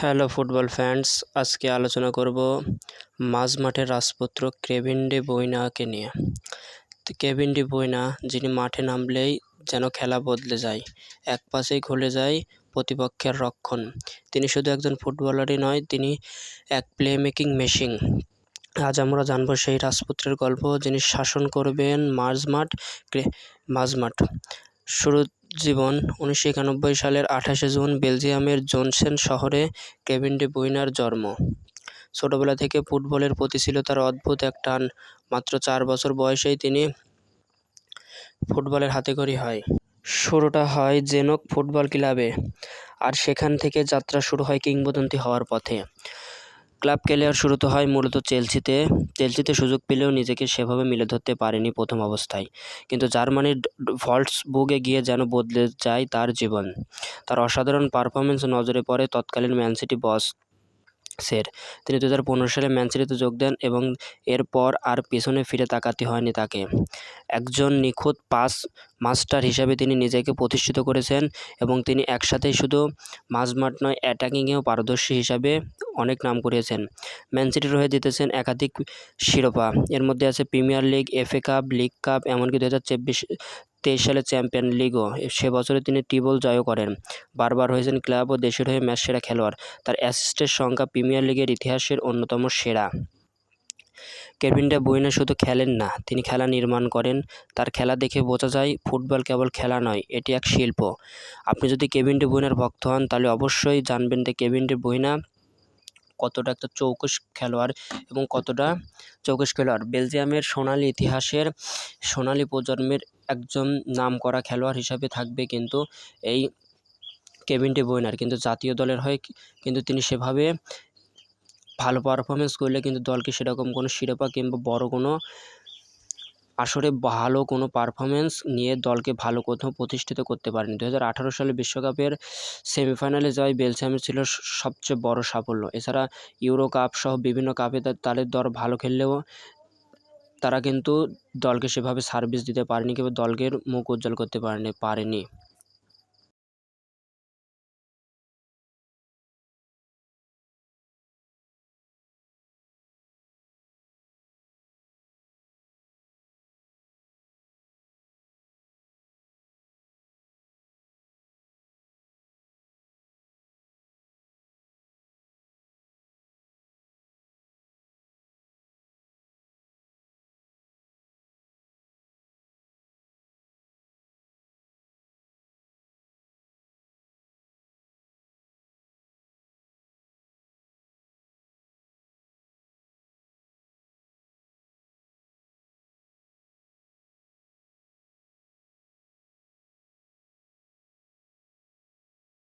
Hello football fans, আজকে আলোচনা করব মাঝ মাঠের রাজপুত্র কেভিন ডি বইনাকে নিয়ে। কেভিন ডি বইনা, যিনি মাঠে নামলেই যেন খেলা বদলে যায়, এক পাশেই খুলে যায় প্রতিপক্ষের রক্ষণ। তিনি শুধু একজন ফুটবলারই নয়, তিনি এক প্লে মেকিং মেশিন আজ আমরা জানব সেই রাজপুত্রের গল্প যিনি শাসন করবেন মাঝমাঠ মাঝমাঠ শুরু জীবন। উনিশশো একানব্বই সালের আঠাশে জুন বেলজিয়ামের জোনসেন শহরে কেভিন ডি বুইনার জন্ম। ছোটবেলা থেকে ফুটবলের প্রতি ছিল তার অদ্ভুত এক টান। মাত্র চার বছর বয়সেই তিনি ফুটবলের হাতেখড়ি হয়। শুরুটা হয় জেনক ফুটবল ক্লাবে, আর সেখান থেকে যাত্রা শুরু হয় কিংবদন্তি হওয়ার পথে। ক্লাব ক্যারিয়ার শুরু তো হয় মূলত চেলসিতে। চেলসিতে সুযোগ পেলেও নিজেকে সেভাবে মিলে ধরতে পারেনি প্রথম অবস্থায়। কিন্তু জার্মানির ফল্টস বুকে গিয়ে যেন বদলে যায় তার জীবন। তার অসাধারণ পারফরমেন্স নজরে পড়ে তৎকালীন ম্যান সিটি বস সের। তিনি দু হাজার পনেরো সালে ম্যান সিটিতে যোগ দেন এবং এরপর আর পেছনে ফিরে তাকাতে হয়নি তাকে। একজন নিখুঁত পাস মাস্টার হিসাবে তিনি নিজেকে প্রতিষ্ঠিত করেছেন এবং তিনি একসাথেই শুধু মাঝমাঠ নয়, অ্যাটাকিংয়েও পারদর্শী হিসাবে অনেক নাম করিয়েছেন। ম্যান সিটির হয়ে জিতেছেন একাধিক শিরোপা। এর মধ্যে আছে Premier League, FA cup, league cup, এমনকি দু হাজার চব্বিশ তেইশ সালে চ্যাম্পিয়ন লিগও সে বছরে তিনি টিবল জয়ও করেন। বারবার হয়েছেন ক্লাব ও দেশের হয়ে ম্যাচ সেরা খেলোয়াড়। তার অ্যাসিস্টের সংখ্যা প্রিমিয়ার লিগের ইতিহাসের অন্যতম সেরা। কেভিন বুইনে শুধু খেলেন না, তিনি খেলা নির্মাণ করেন। তার খেলা দেখে বোঝা যায়, ফুটবল কেবল খেলা নয়, এটি এক শিল্প। আপনি যদি কেভিন বুইনার ভক্ত হন, তাহলে অবশ্যই জানবেন যে কেভিন বুইনা কতটা একটা চৌকস খেলোয়াড় এবং কতটা চৌকস খেলোয়াড়। বেলজিয়ামের সোনালি ইতিহাসের সোনালি প্রজন্মের একজন নাম করা খেলোয়াড় হিসাবে থাকবে কিন্তু এই কেভিন ডি কিন্তু জাতীয় দলের হয়ে কিন্তু তিনি সেভাবে ভালো পারফরমেন্স করলে কিন্তু দলকে সেরকম কোনো শিরোপা কিংবা বড় কোনো আসরে ভালো কোনো পারফরমেন্স নিয়ে দলকে ভালো কোথাও প্রতিষ্ঠিত করতে পারেনি। দু হাজার আঠারো সালে বিশ্বকাপের সেমিফাইনালে জয় বেলজিয়ামের ছিল সবচেয়ে বড় সাফল্য। এছাড়া ইউরো কাপ সহ বিভিন্ন কাপে তাদের দল ভালো খেললেও তারা কিন্তু দলকে সেভাবে সার্ভিস দিতে পারেনি কিংবা দলকে মুখ উজ্জ্বল করতে পারেনি পারেনি।